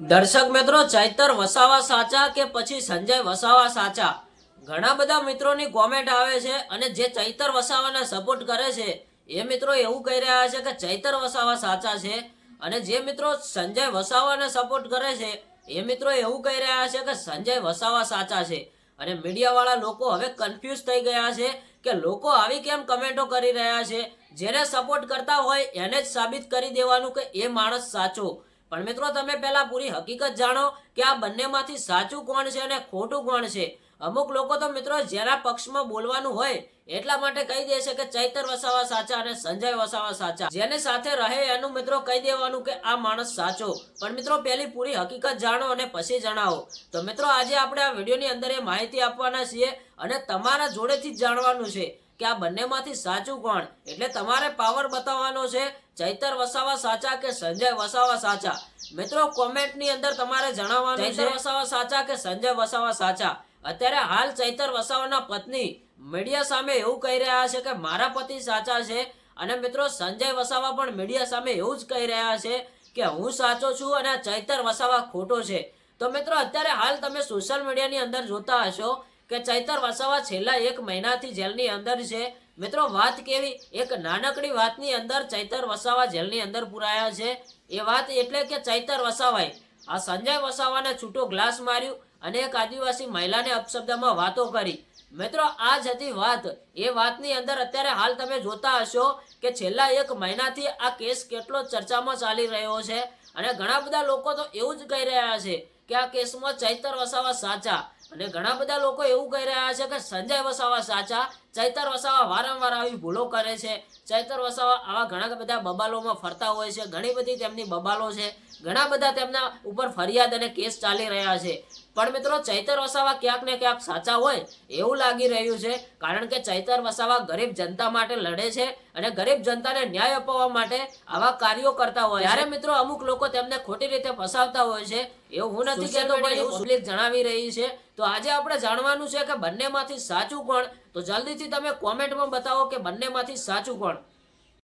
દર્શક મિત્રો, ચૈતર વસાવા સાચા કે પછી સંજય વસાવા સાચા? ઘણા બધા મિત્રોની કોમેન્ટ આવે છે અને જે ચૈતર વસાવાને સપોર્ટ કરે છે, એ મિત્રો એવું કહી રહ્યા છે કે ચૈતર વસાવા સાચા છે અને જે મિત્રો સંજય વસાવાને સપોર્ટ કરે છે, એ મિત્રો એવું કહી રહ્યા છે કે સંજય વસાવા સાચા છે. અને મીડિયાવાળા લોકો હવે કન્ફ્યુઝ થઈ ગયા છે કે લોકો આવી કેમ કમેન્ટો કરી રહ્યા છે? જેને સપોર્ટ કરતા હોય એને જ સાબિત કરી દેવાનું કે એ માણસ સાચો. પણ મિત્રો તમે પહેલા પૂરી હકીકત જાણો કે આ બંનેમાંથી સાચું કોણ છે અને ખોટું કોણ છે. અમુક લોકો તો મિત્રો જેના પક્ષમાં બોલવાનું હોય એટલા માટે કહી દે છે કે ચૈતર વસાવા સાચા અને સંજય વસાવા સાચા. જેને સાથે રહે એનું મિત્રો કહી દેવાનું કે આ માણસ સાચો. પણ મિત્રો પહેલી પૂરી હકીકત જાણો અને પછી જણાવો. તો મિત્રો આજે આપણે આ વિડીયોની અંદર એ માહિતી આપવાના છીએ અને તમારા જોડેથી જ જાણવાનું છે. કે આ બંનેમાંથી સાચું કોણ? એટલે તમારે પાવર બતાવવાનો છે, ચૈતર વસાવા સાચા કે સંજય વસાવા સાચા? મિત્રો કોમેન્ટની અંદર તમારે જણાવવાનું ચૈતર વસાવા સાચા કે સંજય વસાવા સાચા? અત્યારે હાલ ચૈતર વસાવાના પત્ની મીડિયા સામે એવું કહી રહ્યા છે કે મારા પતિ સાચા છે. અને મિત્રો, સંજય વસાવા પણ મીડિયા સામે એવું જ કહી રહ્યા છે કે હું સાચો છું અને ચૈતર વસાવા ખોટો છે. તો મિત્રો, અત્યારે હાલ તમે સોશિયલ મીડિયાની અંદર જોતા હશો કે ચૈતર વસાવા છેલ્લા એક મહિનાથી જેલની અંદર છે. મિત્રો, વાત કેવી? એક નાનકડી વાતની અંદર ચૈતર વસાવા જેલની અંદર પુરાયા છે. એ વાત એટલે કે ચૈતર વસાવાએ આ સંજય વસાવાને છૂટો ગ્લાસ માર્યું અને એક આદિવાસી મહિલાને અપશબ્દમાં વાતો કરી. મિત્રો, આ જ હતી વાત. એ વાતની અંદર અત્યારે હાલ તમે જોતા હશો કે છેલ્લા એક મહિનાથી આ કેસ કેટલો ચર્ચામાં ચાલી રહ્યો છે. અને ઘણા બધા લોકો તો એવું જ કહી રહ્યા છે કે આ કેસમાં ચૈતર વસાવા સાચા અને ઘણા બધા લોકો એવું કહી રહ્યા છે કે સંજય વસાવા સાચા ચૈતર વસાવા વારંવાર આવી ભૂલો કરે છે. ચૈતર વસાવા આવા ઘણા બધા બબાલોમાં ફરતા હોય છે. ઘણી બધી તેમની બબાલો છે. ઘણા બધા તેમના ઉપર ફરિયાદ અને કેસ ચાલી રહ્યા છે. પણ મિત્રો ચૈતર વસાવા ક્યાંક ને ક્યાંક સાચા હોય એવું લાગી રહ્યું છે. કારણ કે ચૈતર વસાવા ગરીબ જનતા માટે લડે છે અને ગરીબ જનતાને ન્યાય અપાવવા માટે આવા કાર્યો કરતા હોય ત્યારે મિત્રો અમુક લોકો તેમને ખોટી રીતે ફસાવતા હોય છે એવું હું નથી કહેતો પણ એવું જણાવી રહી છે. તો આજે આપણે જાણવાનું છે કે બંનેમાંથી સાચું કોણ તો જલ્દીથી તમે કોમેન્ટમાં બતાવો કે બંનેમાંથી સાચું કોણ?